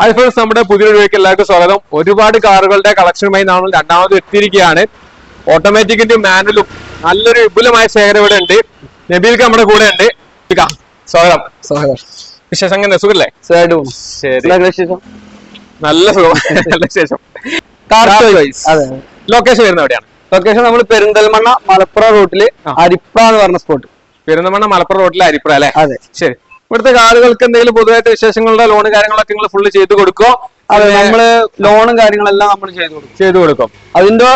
Hi friends നമ്മുടെ പുതിയ വീഡിയോയ്ക്ക് എല്ലാവർക്കും സ്വാഗതം. ഒരുപാട് കാറുകളുടെ കളക്ഷനുമായി നമ്മൾ രണ്ടാമത് എത്തിയിരിക്കുകയാണ്. ഓട്ടോമാറ്റിക്കിന്റെ മാനുവലും നല്ലൊരു വിപുലമായ ശേഖരം ഇവിടെ ഉണ്ട്. നബീൽക്ക് നമ്മുടെ കൂടെ ഉണ്ട്. സ്വാഗതം. സ്വാഗതം. വിശേഷം അങ്ങനെ സുഖല്ലേ? നല്ല സുഖം. നല്ല അതെ ലൊക്കേഷൻ വരുന്ന എവിടെയാണ്? ലൊക്കേഷൻ നമ്മൾ പെരിന്തൽമണ്ണ മലപ്പുറം റൂട്ടിൽ. അരിപ്ര എന്ന് പറഞ്ഞ സ്പോട്ട് പെരിന്തൽമണ്ണ മലപ്പുറം റോഡിലെ അരിപ്ര അല്ലേ? അതെ. ശരി. ഇവിടുത്തെ ആളുകൾക്ക് എന്തെങ്കിലും പൊതുവായിട്ട് വിശേഷങ്ങളുടെ ലോൺ കാര്യങ്ങളൊക്കെ നിങ്ങൾ ഫുള്ള് ചെയ്ത് കൊടുക്കോ? അതെ നമ്മൾ ലോണും കാര്യങ്ങളെല്ലാം നമ്മൾ ചെയ്തു കൊടുക്കും. ചെയ്തു കൊടുക്കും. അതിന്റെ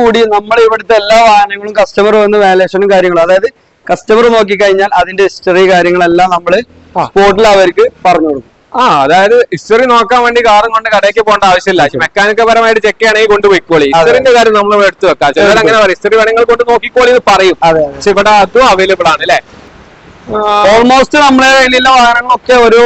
കൂടി നമ്മൾ ഇവിടുത്തെ എല്ലാ വാഹനങ്ങളും കസ്റ്റമർ വന്ന് വാലേഷനും കാര്യങ്ങളും അതായത് കസ്റ്റമർ നോക്കി കഴിഞ്ഞാൽ അതിന്റെ ഹിസ്റ്ററി കാര്യങ്ങളെല്ലാം നമ്മൾ. സ്പോട്ടിൽ അവർക്ക് പറഞ്ഞു കൊടുക്കും. ആ അതായത് ഹിസ്റ്ററി നോക്കാൻ വേണ്ടി കാറും കൊണ്ട് കടയ്ക്ക് പോകേണ്ട ആവശ്യമില്ല. മെക്കാനിക്കൽ പരമായിട്ട് ചെക്ക് ചെയ്യണമെങ്കിൽ കൊണ്ട് പോയിക്കോളി. ഹിസ്റ്ററിന്റെ കാര്യം നമ്മൾ എടുത്തു വെക്കാം. ചിലർ അങ്ങനെ പറയും. ഹിസ്റ്ററി വേണമെങ്കിൽ കൊണ്ട് നോക്കിക്കോളി എന്ന് പറയും. പക്ഷെ ഇവിടെ അതും അവൈലബിൾ ആണ് അല്ലേ? ഓൾമോസ്റ്റ് നമ്മളെ കയ്യിലുള്ള വാഹനങ്ങളൊക്കെ ഒരു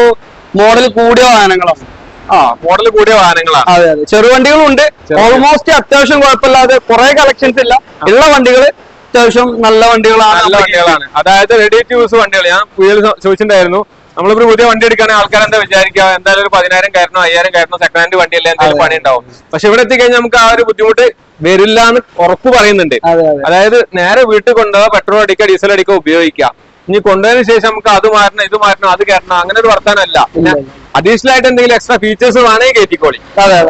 മോഡൽ കൂടിയ വാഹനങ്ങളാണ്. ആ മോഡൽ കൂടിയ വാഹനങ്ങളാണ്. അതെ അതെ. ചെറുവണ്ടികളുണ്ട് ചെറുവണ്ടി. ഓൾമോസ്റ്റ് അത്യാവശ്യം കുഴപ്പമില്ലാതെ കുറെ കളക്ഷൻസ് ഇല്ല. ഉള്ള വണ്ടികൾ അത്യാവശ്യം നല്ല വണ്ടികളാണ്. നല്ല വണ്ടികളാണ്. അതായത് റെഡി ടു യൂസ് വണ്ടികൾ ഞാൻ പുതിയ ചോദിച്ചിട്ടുണ്ടായിരുന്നു. നമ്മളിപ്പോ പുതിയ വണ്ടി എടുക്കുകയാണെങ്കിൽ ആൾക്കാർ എന്താ വിചാരിക്കുക? എന്തായാലും ഒരു പതിനായിരം കയറണോ അയ്യായിരം കയറണോ സെക്കൻഡ് ഹാൻഡ് വണ്ടി അല്ലേ എന്തായാലും പണി ഉണ്ടാവും പക്ഷെ ഇവിടെ എത്തിക്കഴിഞ്ഞാൽ നമുക്ക് ആ ഒരു ബുദ്ധിമുട്ട് വരില്ല എന്ന് ഉറപ്പ് പറയുന്നുണ്ട്. അതെ അതെ. അതായത് നേരെ വീട്ടിൽ കൊണ്ടുപോകാൻ പെട്രോൾ അടിക്കുക ഡീസൽ അടിക്കുക ഉപയോഗിക്കാം ഇനി കൊണ്ടുപോയതിനു ശേഷം നമുക്ക് അത് മാറണം ഇത് മാറ്റണം അത് കയറണം അങ്ങനെ ഒരു വർത്താനല്ല പിന്നെ അഡീഷണൽ ആയിട്ട് എന്തെങ്കിലും എക്സ്ട്രാ ഫീച്ചേഴ്സ് വേണമെങ്കിൽ കയറ്റിക്കോളി.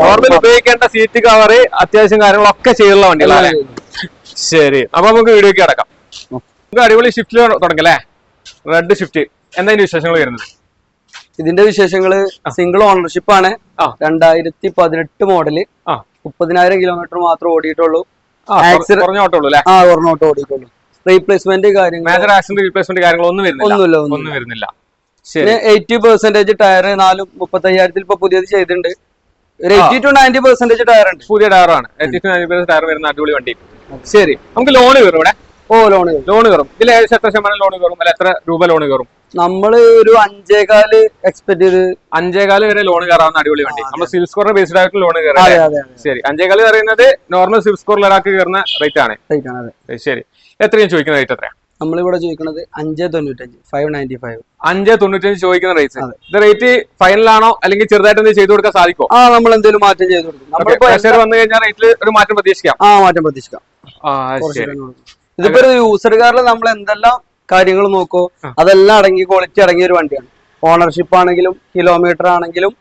നോർമൽ ഉപയോഗിക്കേണ്ട സീറ്റ് കവർ അത്യാവശ്യം കാര്യങ്ങളൊക്കെ ചെയ്തുള്ള വണ്ടികളാണ് ശരി. അപ്പൊ നമുക്ക് വീഡിയോക്ക് കിടക്കാം. നമുക്ക് അടിപൊളി ഷിഫ്റ്റിൽ തുടങ്ങല്ലേ? റെഡ് ഷിഫ്റ്റ് എന്തെങ്കിലും ഇതിന്റെ വിശേഷങ്ങൾ വരുന്നത്? ഇതിന്റെ വിശേഷങ്ങൾ സിംഗിൾ ഓണർഷിപ്പ് ആണ്. രണ്ടായിരത്തി പതിനെട്ട് മോഡൽ മുപ്പതിനായിരം കിലോമീറ്റർ മാത്രം ഓടിയിട്ടുള്ളൂ. അല്ലെ? ഓടിയിട്ടുള്ളൂ. റീപ്ലേസ്മെന്റ് കാര്യങ്ങൾ മേജർ ആക്സിഡന്റ് റീപ്ലേസ്മെന്റ് കാര്യങ്ങളൊന്നും വരുന്നില്ല. ഒന്നുമില്ല ഒന്നും വരുന്നില്ല. ശരി. എയ്റ്റി പെർസെന്റേജ് ടയർ നാലും മുപ്പത്തയ്യായിരത്തിൽ ഇപ്പൊ പുതിയത് ചെയ്തിട്ടുണ്ട്. ഒരു. Eighty two ninety percentage tyre ഉണ്ട്. പുതിയ ടയറാണ്. ടയർ വരുന്ന അടിപൊളി വണ്ടി. ശരി. നമുക്ക് ലോൺ വരും ഇവിടെ? ഓ ലോണ് ലോൺ കയറും. ഇതിൽ ഏകദേശം എത്ര ശതമാനം ലോൺ കയറും? അല്ല എത്ര രൂപ ലോൺ കയറും? നമ്മൾ ഒരു അഞ്ചേകാൽ എക്സ്പെക്ട് ചെയ്ത് അഞ്ചേകാൽ വരെ ലോൺ കയറാവുന്ന അടിപൊളി വണ്ടി. നമ്മൾ സിവിൽ സ്കോറിന് ബേസ്ഡ് ആയിട്ട് ലോൺ കയറാം ശരി. അഞ്ചേകാൽ പറയുന്നത് നോർമൽ സിവിൽ സ്കോറിൽ ഒരാൾക്ക് കയറുന്ന റേറ്റ് ആണ്. ആണ് ശരി എത്രയും ചോദിക്കുന്ന റേറ്റ് എത്രയാണ് നമ്മളിവിടെ ചോദിക്കുന്നത് അഞ്ചേ തൊണ്ണൂറ്റഞ്ച് ഫൈവ് നയന്റി ഫൈവ് അഞ്ച് തൊണ്ണൂറ്റഞ്ച് ചോദിക്കുന്ന റേറ്റ് റേറ്റ് ഇത് റേറ്റ് ഫൈനലാണോ അല്ലെങ്കിൽ ചെറുതായിട്ട് എന്തെങ്കിലും ചെയ്തു കൊടുക്കാൻ സാധിക്കും ആ നമ്മൾ എന്തെങ്കിലും മാറ്റം ചെയ്തു കൊടുക്കും. വന്നു കഴിഞ്ഞാൽ റേറ്റിൽ ഒരു മാറ്റം പ്രതീക്ഷിക്കാം. ആ മാറ്റം പ്രതീക്ഷിക്കാം. ഇതിപ്പോ ഒരു യൂസർ കാറിൽ നമ്മൾ എന്തെല്ലാം കാര്യങ്ങൾ നോക്കോ അതെല്ലാം അടങ്ങി ക്വാളിറ്റി അടങ്ങിയ ഒരു വണ്ടിയാണ്. ഓണർഷിപ്പ് ആണെങ്കിലും കിലോമീറ്റർ ആണെങ്കിലും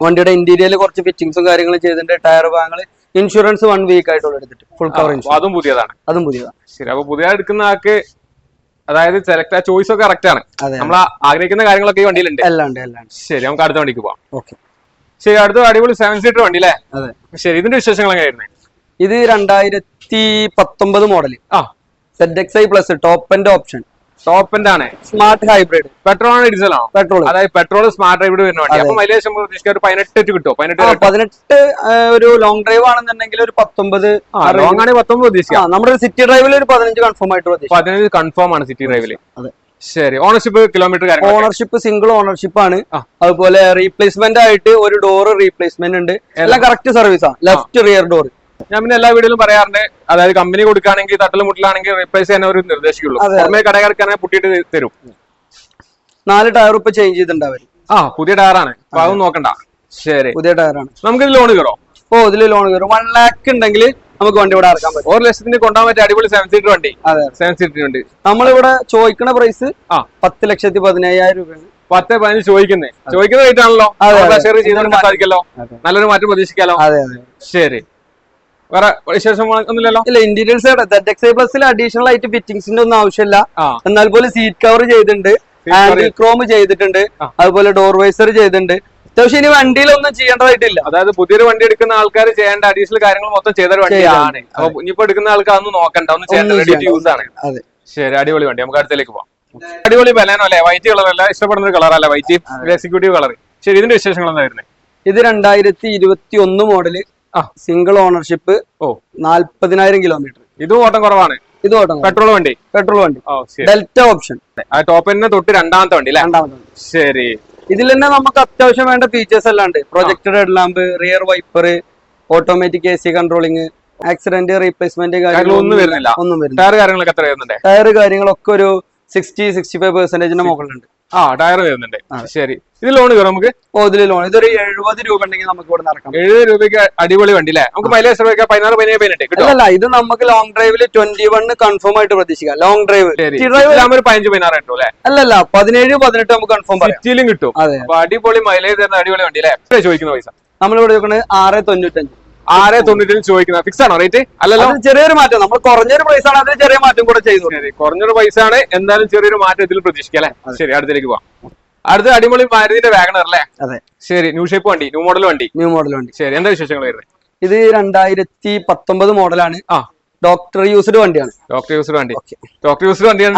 വണ്ടിയുടെ ഇന്റീരിയറിൽ കുറച്ച് ഫിറ്റിംഗ്സും കാര്യങ്ങളും ചെയ്തിട്ടുണ്ട് ടയർ ഭാഗങ്ങൾ ഇൻഷുറൻസ് വൺ വീക്ക് ആയിട്ടുള്ള എടുത്തിട്ട്. ഫുൾ കവർ ഇൻഷുറൻസ് അതും പുതിയതാണ്. അതും പുതിയതാണ്. ശരി അപ്പൊ പുതിയ എടുക്കുന്ന ആൾക്ക് അതായത് സെലക്ട് ആ ചോയ്സ് ഒക്കെ കറക്റ്റ് ആണ്. നമ്മൾ ആഗ്രഹിക്കുന്ന കാര്യങ്ങളൊക്കെ ഈ വണ്ടിയിലുണ്ട്. എല്ലാം ഉണ്ട് എല്ലാം ശരി നമുക്ക് അടുത്ത വണ്ടിക്ക് പോവാം. ഓക്കെ. ശരി അടുത്ത അടിപൊളി സെവൻ സീറ്റർ വണ്ടി അല്ലേ? അതെ. ശരി ഇതിന്റെ വിശേഷങ്ങൾ എങ്ങനെയായിരുന്നു ഇത് രണ്ടായിരത്തി പത്തൊമ്പത് മോഡൽ ആ. Z X I plus top end option ടോപ്പിന്റെ ആണ്. സ്മാർട്ട് ഹൈബ്രിഡ് പെട്രോൾ ആണ് ഡീസൽ ആണോ പെട്രോൾ അതായത് പെട്രോൾ സ്മാർട്ട് ഹൈബ്രിഡ് വരുന്ന വണ്ടി. അപ്പൊ മൈലേജ് പ്രതീക്ഷിക്കാൻ ഒരു പതിനെട്ട് കിട്ടുമോ പതിനെട്ട് പതിനെട്ട് ഒരു ലോങ് ഡ്രൈവ് ആണെന്നുണ്ടെങ്കിൽ ഒരു പത്തൊമ്പത് ലോങ് ആണെങ്കിൽ പത്തൊമ്പത് ഉദ്ദേശിക്കാം. നമ്മുടെ സിറ്റി ഡ്രൈവിൽ ഒരു പതിനഞ്ച് കൺഫേം ആയിട്ട് പതിനഞ്ച് കൺഫേം ആണ് സിറ്റി ഡ്രൈവിൽ അതെ. ശരി. Ownership kilometre ownership single ownership ആണ്. അതുപോലെ റീപ്ലേസ്മെന്റ് ആയിട്ട് ഒരു ഡോർ റീപ്ലേസ്മെന്റ് ഉണ്ട്. എല്ലാം കറക്റ്റ് സർവീസാണ് ലെഫ്റ്റ് റിയർ ഡോർ ഞാൻ പിന്നെ എല്ലാ വീഡിയോയിലും പറയാറുണ്ട്. അതായത് കമ്പനി കൊടുക്കുകയാണെങ്കിൽ തട്ടലും മുട്ടലാണെങ്കിൽ റീപ്ലേസ് ചെയ്യാൻ അവർ നിർദ്ദേശിക്കുള്ളൂ. പുറമേ പുട്ടിട്ട് പുട്ടിയിട്ട് തരും. നാല് ടയർ ഇപ്പൊ ചേഞ്ച് ചെയ്തിട്ടുണ്ട് അവർ ആ പുതിയ ടയറാണ്. അപ്പൊ അതൊന്നും നോക്കണ്ട. ശരി. പുതിയ ടയറാണ്. നമുക്ക് ലോൺ കയറോ? ഓ ഇതിൽ ലോൺ കയറും. വൺ ലാക്ക് ഉണ്ടെങ്കിൽ നമുക്ക് വണ്ടി ഇവിടെ ഇറക്കാൻ പറ്റും. ഒരു ലക്ഷത്തിന് കൊണ്ടുപോകാൻ പറ്റിയ അടിപൊളി സെവൻ സീറ്റർ വണ്ടി. അതെ സെവൻ സീറ്റർ വണ്ടി. നമ്മളിവിടെ ചോദിക്കുന്ന പ്രൈസ് ആ. പത്ത് ലക്ഷത്തി പതിനയ്യായിരം രൂപയാണ്. പത്ത് പതിനഞ്ച് ചോദിക്കുന്നേ. ചോദിക്കുന്ന റേറ്റ് ആണല്ലോ. സാധിക്കല്ലോ നല്ലൊരു മാറ്റം പ്രതീക്ഷിക്കാലോ. ശരി. വേറെ വിശേഷം ഒന്നുമില്ലല്ലോ? ഇല്ല ഇന്റീരിയൽസ് സെഡ് എക്സ് ഐ പ്ലസിൽ അഡീഷണൽ ആയിട്ട് ഫിറ്റിംഗ്സിന്റെ ഒന്നും ആവശ്യമില്ല. എന്നാൽ പോലെ സീറ്റ് കവർ ചെയ്തിട്ടുണ്ട്. ഹാൻഡിൽ ക്രോം ചെയ്തിട്ടുണ്ട്. അതുപോലെ ഡോർ വൈസർ ചെയ്തിട്ടുണ്ട്. അത്യാവശ്യം ഇനി വണ്ടിയിലൊന്നും ചെയ്യേണ്ടതായിട്ടില്ല. അതായത് പുതിയൊരു വണ്ടി എടുക്കുന്ന ആൾക്കാർ ചെയ്യേണ്ട അഡീഷണൽ കാര്യങ്ങൾ മൊത്തം ചെയ്തൊരു വണ്ടിയാണ്. അപ്പൊ ഇനിയിപ്പോ എടുക്കുന്ന ആൾക്ക് അതൊന്നും നോക്കണ്ട. ഒന്ന് ചെയ്യേണ്ട. ഒന്നും റെഡി ടു യൂസ് ആണ്. ശരി അടിപൊളി വണ്ടി. നമുക്ക് അടുത്തേക്ക് പോവാം. അടിപൊളി ബലാനോ അല്ലേ? വൈറ്റ് കളർ അല്ല. ഇഷ്ടപ്പെടുന്ന ഒരു കളർ അല്ല വൈറ്റ് എക്സിക്യൂട്ടീവ് കളർ ശരി ഇതിന്റെ വിശേഷങ്ങൾ എന്തായിരുന്നു ഇത് രണ്ടായിരത്തി ഇരുപത്തി ഒന്ന് മോഡൽ. സിംഗിൾ ഓണർഷിപ്പ് ഓ. നാല്പതിനായിരം കിലോമീറ്റർ ഇത് ഓട്ടം കുറവാണ്. ഇത് ഓട്ടം പെട്രോൾ വണ്ടി? പെട്രോൾ വണ്ടി. ഡെൽറ്റ ഓപ്ഷൻ ടോപ്പിന് തൊട്ട് രണ്ടാമത്തെ വണ്ടി രണ്ടാമത്തെ വണ്ടി. ശരി. ഇതിൽ തന്നെ നമുക്ക് അത്യാവശ്യം വേണ്ട ഫീച്ചേഴ്സ് എല്ലാം ഉണ്ട്. Projected headlamp rear wiper automatic A C controlling accident replacement കാര്യങ്ങളൊന്നും വരുന്നില്ല. ഒന്നും വരുന്നില്ല. ടയർ കാര്യങ്ങളൊക്കെ എത്ര വരുന്നുണ്ട്? ടയർ കാര്യങ്ങളൊക്കെ ഒരു സിക്സ്റ്റി സിക്സ്റ്റി ഫൈവ് പെർസെന്റേജിന്റെ മുകളിലുണ്ട്. ആ ടയർ വരുന്നുണ്ട്. ശരി. ഇത് ലോൺ കയറും നമുക്ക്? ഓ ഇതിൽ ലോൺ ഇതൊരു എഴുപത് രൂപ ഉണ്ടെങ്കിൽ നമുക്ക് ഇവിടെ നടക്കാം. എഴുപത് രൂപയ്ക്ക് അടിപൊളി വണ്ടി അല്ലേ? നമുക്ക് മൈലേജ് രൂപയ്ക്ക്? പതിനാറ് പതിനേഴ് പതിനെട്ട് കിട്ടും അല്ലല്ല ഇത് നമുക്ക് ലോങ് ഡ്രൈവിൽ ട്വന്റി വണ് കൺഫേം ആയിട്ട് പ്രതീക്ഷിക്കാം. ലോങ് ഡ്രൈവ് ശരി. ഡ്രൈവ് ഒരു പതിനഞ്ച് പതിനാറ് കിട്ടും അല്ലേ? അല്ലല്ല പതിനേഴ് പതിനെട്ട് നമുക്ക് കൺഫേം പറയാം. സിറ്റിയിലും കിട്ടും. അടിപൊളി മൈലേജ് തരുന്ന അടിപൊളി വണ്ടി അല്ലേ? ചോദിക്കുന്ന പൈസ? നമ്മളിവിടെ ചോദിക്കുന്നത് ആറ് തൊണ്ണൂറ്റഞ്ച്. ആറ് തൊണ്ണൂറ്റിൽ ചോദിക്കുന്ന ഫിക്സ് ആണോ? റേറ്റ് അല്ലല്ലോ. ചെറിയൊരു മാറ്റം. നമ്മൾ കുറഞ്ഞൊരു പ്രൈസ് ആണ് അതിന് ചെറിയ മാറ്റം കൂടെ ചെയ്തു. കുറഞ്ഞൊരു പൈസ ആണ്. എന്തായാലും ചെറിയൊരു മാറ്റം ഇതിൽ പ്രതീക്ഷിക്കാം അല്ലെ? ശരി അടുത്തേക്ക് പോവാം. അടുത്ത അടിമൊളി മാരുതിന്റെ വാഗണർ അല്ലേ? അതെ. ശരി ന്യൂ ഷേപ്പ് വണ്ടി ന്യൂ മോഡൽ വണ്ടി. ന്യൂ മോഡൽ വണ്ടി. ശരി എന്താ വിശേഷങ്ങൾ വരുന്നത്? ഇത് രണ്ടായിരത്തി പത്തൊമ്പത് മോഡലാണ് ആ. ഡോക്ടർ യൂസ്ഡ് വണ്ടിയാണ്. ഡോക്ടർ യൂസ്ഡ് വണ്ടി. ഡോക്ടർ യൂസ്ഡ് വണ്ടിയാണ്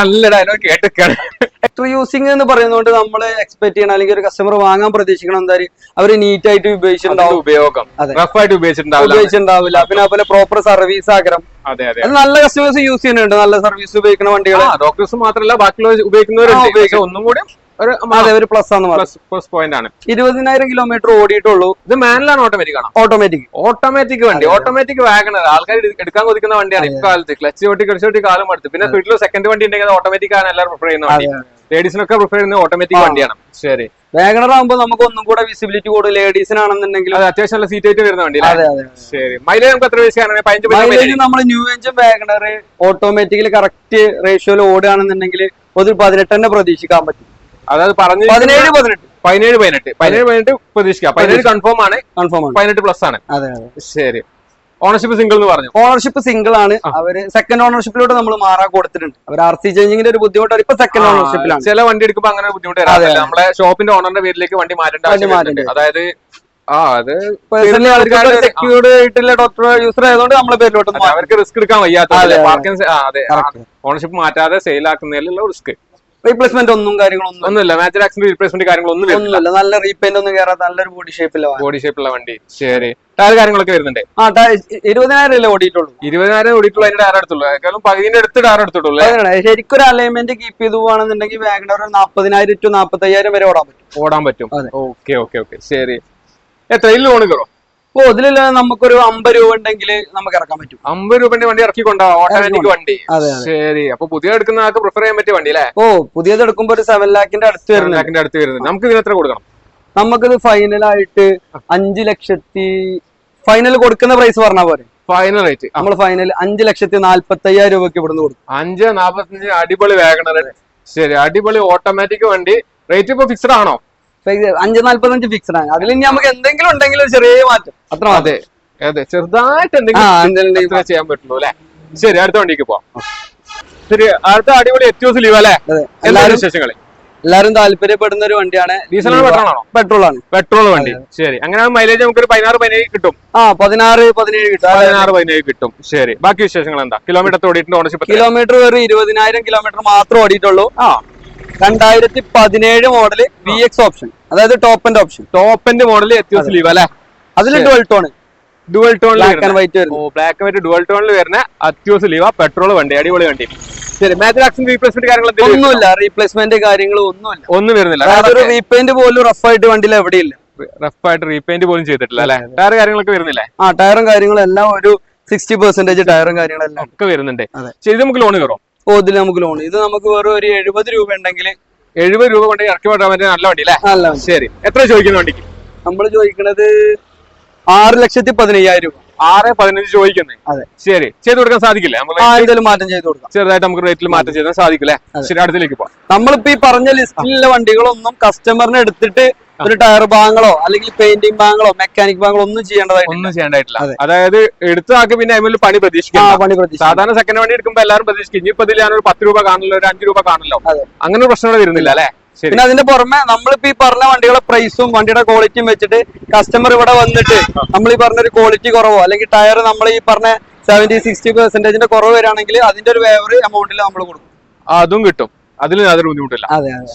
നല്ല കേട്ടൊക്കെയാണ് ഡോക്ടർ യൂസിങ് എന്ന് പറയുന്നതുകൊണ്ട് നമ്മൾ എക്സ്പെക്ട് ചെയ്യണം. അല്ലെങ്കിൽ ഒരു കസ്റ്റമർ വാങ്ങാൻ പ്രതീക്ഷിക്കണം. എന്താ അവർ നീറ്റ് ആയിട്ട് ഉപയോഗിച്ചിട്ടുണ്ടാവും. ഉപയോഗം. അതെ. റഫ് ആയിട്ട് ഉപയോഗിച്ചിട്ടുണ്ടാവില്ല. പിന്നെ അതുപോലെ പ്രോപ്പർ സർവീസ് ആഗ്രഹം നല്ല കസ്റ്റമേഴ്സ് യൂസ് ചെയ്യുന്നുണ്ട്. നല്ല സർവീസ് ഉപയോഗിക്കുന്ന വണ്ടികൾ ഡോക്ടേഴ്സ് മാത്രമല്ല ബാക്കിയുള്ള ഉപയോഗിക്കുന്നവരുണ്ട്. ഒന്നും കൂടി ഒരു അതെ ഒരു പ്ലസ് ആണ് പ്ലസ് പോയിന്റ് ആണ്. ഇരുപതിനായിരം കിലോമീറ്റർ ഓടിയിട്ടുള്ളൂ. ഇത് മാനുവലാണ് ഓട്ടോമാറ്റിക് ആണോ. ഓട്ടോമാറ്റിക് ഓട്ടോമാറ്റിക് വണ്ടി ഓട്ടോമാറ്റിക് വാഗണർ ആൾക്കാർ എടുക്കാൻ കൊതിക്കുന്ന വണ്ടിയാണ് ഇക്കാലത്ത്. ക്ലച്ച് ഓട്ടി ക്ലച്ച് ഓട്ടി കാലം എടുത്ത് പിന്നെ വീട്ടിൽ സെക്കൻഡ് വണ്ടി ഉണ്ടെങ്കിൽ ഓട്ടോമാറ്റിക് ആണ്. എല്ലാവരും പ്രിഫർ ചെയ്യുന്ന വണ്ടി. ലേഡീസിനൊക്കെ പ്രിഫർ ചെയ്യുന്ന ഓട്ടോമാറ്റിക് വണ്ടിയാണ്. ശരി. വാഗണർ ആകുമ്പോൾ നമുക്ക് ഒന്നും കൂടെ വിസിബിലിറ്റി കൂടുതൽ ലേഡീസിനാണെന്നുണ്ടെങ്കിൽ അത് അത്യാവശ്യം നല്ല സീറ്റ് ആയിട്ട് വരുന്ന വണ്ടി ശരി. മൈലേജ് നമുക്ക് എത്ര വയസ്സാണ് നമ്മൾ new engine Wagon R automatically correct റേഷ്യോയിൽ ഓടുകയാണെന്നുണ്ടെങ്കിൽ ഒരു പതിനെട്ടെന്നെ പ്രതീക്ഷിക്കാൻ പറ്റും. അതായത് പറഞ്ഞു പതിനേഴ് പതിനെട്ട്. പതിനേഴ് പതിനെട്ട്. പതിനേഴ് പതിനെട്ട് പ്രതീക്ഷിക്കാം. പതിനേഴ് കൺഫേം ആണ്. കൺഫേം ആണ്. പതിനെട്ട് പ്ലസ് ആണ്. അതെ ശരി. ഓണർഷിപ്പ് സിംഗിൾ എന്ന് പറഞ്ഞു. ഓണർഷിപ്പ് സിംഗിൾ ആണ്. അവർ സെക്കൻഡ് ഓണർഷിപ്പിലോട്ട് നമ്മൾ മാറാൻ കൊടുത്തിട്ടുണ്ട്. അവർ ആർ സി ചേഞ്ചിങ്ങിന്റെ ഒരു ബുദ്ധിമുട്ട് ഇപ്പൊ സെക്കൻഡ് ഓണർഷിപ്പിലാണ് ചില വണ്ടി എടുക്കുമ്പോൾ അങ്ങനെ ബുദ്ധിമുട്ട് നമ്മളെ ഷോപ്പിന്റെ ഓണറിന്റെ പേരിലേക്ക് വണ്ടി മാറ്റേണ്ട അതായത് ആ അത് സെക്യൂർഡ് ആയിട്ടുള്ള ഡോക്ടർ യൂസർ ആയതുകൊണ്ട് നമ്മളെ പേരിലോട്ട് അവർക്ക് റിസ്ക് എടുക്കാൻ വയ്യാത്ത ഓണർഷിപ്പ് മാറ്റാതെ സെയിൽ ആക്കുന്നതിലുള്ള റിസ്ക് റീപ്ലേസ്മെന്റ് ഒന്നും കാര്യങ്ങളൊന്നും ഒന്നുമില്ല. മാച്ച് ആക്സിഡന്റ് റീപ്ലേസ്മെന്റ് കാര്യങ്ങളൊന്നും ഒന്നുമില്ല. നല്ല റീപെയിന്റ് ഒന്നും കയറാത്ത നല്ലൊരു ബോഡി ഷേപ്പില്ല ബോഡി ഷേപ്പുള്ള വണ്ടി. ശരി. ടയർ കാര്യങ്ങളൊക്കെ വരുന്നുണ്ട്? ആ ടയർ ഇരുപതിനായിരം അല്ലേ ഓടിയിട്ടുള്ളൂ. ഇരുപതിനായിരം ഓടിയിട്ടുള്ളൂ അതിന്റെ ടയർ എടുത്തുള്ളൂ. പകുതിന്റെ അടുത്ത് ടയർ എടുത്തിട്ടുള്ളൂ ശരിക്കും ഒരു അലൈൻമെന്റ് കീപ്പ് ചെയ്ത് പോവാണെന്നുണ്ടെങ്കിൽ വാഗണർ നാപ്പതിനായിരം ടു നാപ്പത്തയ്യായിരം വരെ ഓടാൻ പറ്റും. ഓടാൻ പറ്റും. ഓക്കെ ഓക്കെ ഓക്കെ ശരി. എത്ര? ഇല്ല ലോൺ കയറും ഓ ഇതിലുള്ള നമുക്കൊരു അമ്പത് രൂപ ഉണ്ടെങ്കിൽ നമുക്ക് ഇറക്കാൻ പറ്റും. അമ്പത് രൂപന്റെ വണ്ടി ഇറക്കി കൊണ്ടുപോകാം ഓട്ടോമാറ്റിക് വണ്ടി. ശരി. അപ്പൊ പുതിയ എടുക്കുന്ന ആൾക്ക് പ്രിഫർ ചെയ്യാൻ പറ്റിയ വണ്ടി അല്ലേ? ഓ പുതിയത് എടുക്കുമ്പോ ഒരു സെവൻ ലാഖിന്റെ അടുത്ത് വരുന്നുണ്ട്. ലാഖിന്റെ അടുത്ത് വരുന്നത് നമുക്ക് ഇതിന് എത്ര കൊടുക്കണം? നമുക്കിത് ഫൈനലായിട്ട് അഞ്ച് ലക്ഷത്തി ഫൈനൽ കൊടുക്കുന്ന പ്രൈസ് പറഞ്ഞാൽ പോരെ? ഫൈനൽ ആയിട്ട് നമ്മൾ ഫൈനൽ അഞ്ച് ലക്ഷത്തി നാല്പത്തി അയ്യായിരം രൂപയ്ക്ക് ഇവിടുന്ന് കൊടുക്കും. അഞ്ച് നാപ്പത്തഞ്ച് അടിപൊളി വേഗണ ശരി അടിപൊളി ഓട്ടോമാറ്റിക് വണ്ടി. റേറ്റ് ഇപ്പൊ ഫിക്സഡ് ആണോ? അഞ്ച് നാല്പത്തഞ്ച് ഫിക്സ്ഡ് ആണ് അതിൽ ഇനി നമുക്ക് എന്തെങ്കിലും ഉണ്ടെങ്കിൽ ഒരു ചെറിയ മാറ്റം. അത്ര. അതെ. അതെ. ചെറുതായിട്ട് എന്തെങ്കിലും ചെയ്യാൻ പറ്റുള്ളൂ അല്ലെ? ശരി അടുത്ത വണ്ടിക്ക് പോവാം. ശരി അടുത്ത അടിപൊളി എത്തിയോസ് ലീവ് അല്ലെ? എല്ലാവരും വിശേഷങ്ങളെ? എല്ലാരും താല്പര്യപ്പെടുന്ന ഒരു വണ്ടിയാണ്. ഡീസൽ പെട്രോൾ ആണോ? പെട്രോൾ ആണ്. പെട്രോൾ വണ്ടി. ശരി. അങ്ങനെ മൈലേജ് നമുക്ക് ഒരു പതിനാറ് പതിനേഴ് കിട്ടും. ആ പതിനാറ് പതിനേഴ് കിട്ടും. പതിനാറ് പതിനേഴ് കിട്ടും. ശരി. ബാക്കി വിശേഷങ്ങൾ എന്താ? കിലോമീറ്റർ ഓടിയിട്ടുണ്ട് ഓണർഷിപ്പ്? കിലോമീറ്റർ വെറും ഇരുപതിനായിരം കിലോമീറ്റർ മാത്രം ഓടിയിട്ടുള്ളൂ. ആ. രണ്ടായിരത്തി പതിനേഴ് മോഡൽ വി എക്സ് ഓപ്ഷൻ അതായത് top and option top end model Etios Liva അല്ലെ? അതിൽ ഡുവൽ ടോൺ ഡുവൽ ടോണിൽ black and white black and white dual ടോണിൽ വരുന്ന അത്യോസ് ലീവ പെട്രോൾ വണ്ടി അടിപൊളി വണ്ടി. ശരി മാച്ച് ആക്സിഡന്റ് റീപ്ലേസ്മെന്റ് കാര്യങ്ങൾ ഒന്നുമില്ല. റീപ്ലേസ്മെന്റ് കാര്യങ്ങൾ ഒന്നുമില്ല. ഒന്നും വരുന്നില്ല. അതൊരു റീപെയിന്റ് പോലും റഫ് ആയിട്ട് വണ്ടിയിൽ എവിടെയില്ല. റഫ് ആയിട്ട് റീപെയിന്റ് പോലും ചെയ്തിട്ടില്ല അല്ലെ? ടയർ കാര്യങ്ങളൊക്കെ വരുന്നില്ലേ? ആ ടയറും കാര്യങ്ങളും എല്ലാം ഒരു സിക്സ്റ്റി പെർസെന്റേജ് ടയറും കാര്യങ്ങളെല്ലാം. ഒക്കെ വരുന്നുണ്ട്. ശരി നമുക്ക് ലോൺ കയറും ഇതിൽ നമുക്ക് ലോൺ ഇത് നമുക്ക് വെറും ഒരു എഴുപത് രൂപ ഉണ്ടെങ്കിൽ എഴുപത് രൂപ കൊണ്ട് ഇറക്കി വിടാൻ പറ്റിയ നല്ല വണ്ടി അല്ലേ നല്ല ശരി. എത്ര ചോദിക്കുന്ന വണ്ടിക്ക്? നമ്മൾ ചോദിക്കുന്നത് ആറ് ലക്ഷത്തി പതിനയ്യായിരം രൂപ. ആറ് പതിനഞ്ച് ചോദിക്കുന്നത് അതെ. ശരി. ചെയ്ത് കൊടുക്കാൻ സാധിക്കില്ലേ? എന്തെങ്കിലും മാറ്റം ചെയ്ത് കൊടുക്കാം. ചെറുതായിട്ട് നമുക്ക് റേറ്റിൽ മാറ്റം ചെയ്താൽ സാധിക്കില്ലേ? ശരി അടുത്തിലേക്ക് പോവാം. നമ്മളിപ്പോ ഈ പറഞ്ഞ ലിസ്റ്റിലുള്ള വണ്ടികളൊന്നും കസ്റ്റമറിനെ എടുത്തിട്ട് ഒരു ടയർ ഭാഗങ്ങളോ അല്ലെങ്കിൽ പെയിന്റിംഗ് ഭാഗങ്ങളോ മെക്കാനിക് ഭാഗങ്ങളോ ഒന്നും ചെയ്യേണ്ടതായിട്ട് ഒന്നും ചെയ്യേണ്ടതായിട്ടില്ല. അതായത് എടുത്താക്കി പിന്നെ അതിൽ പണി പ്രതീക്ഷിക്കാം പണി സാധാരണ സെക്കൻഡ് വണ്ടി എടുക്കുമ്പോൾ എല്ലാവരും പ്രതീക്ഷിക്കും. ഇനിയിപ്പോ ഇതിൽ ഞാനൊരു പത്ത് രൂപ കാണില്ല ഒരു അഞ്ച് രൂപ കാണില്ലോ അങ്ങനെ ഒരു പ്രശ്നങ്ങൾ വരുന്നില്ല അല്ലെ? പിന്നെ അതിന്റെ പുറമെ നമ്മളിപ്പോ ഈ പറഞ്ഞ വണ്ടികളെ പ്രൈസും വണ്ടിയുടെ ക്വാളിറ്റിയും വെച്ചിട്ട് കസ്റ്റമർ ഇവിടെ വന്നിട്ട് നമ്മൾ ഈ പറഞ്ഞ ഒരു ക്വാളിറ്റി കുറവോ? അല്ലെങ്കിൽ ടയർ നമ്മൾ ഈ പറഞ്ഞ സെവന്റി സിക്സ്റ്റി പെർസെന്റേജിന്റെ കുറവ് വരികയാണെങ്കിൽ അതിന്റെ ഒരു വേവർ എമൗണ്ടിൽ നമ്മൾ കൊടുക്കും. അതും കിട്ടും. അതിൽ യാതൊരു ബുദ്ധിമുട്ടില്ല.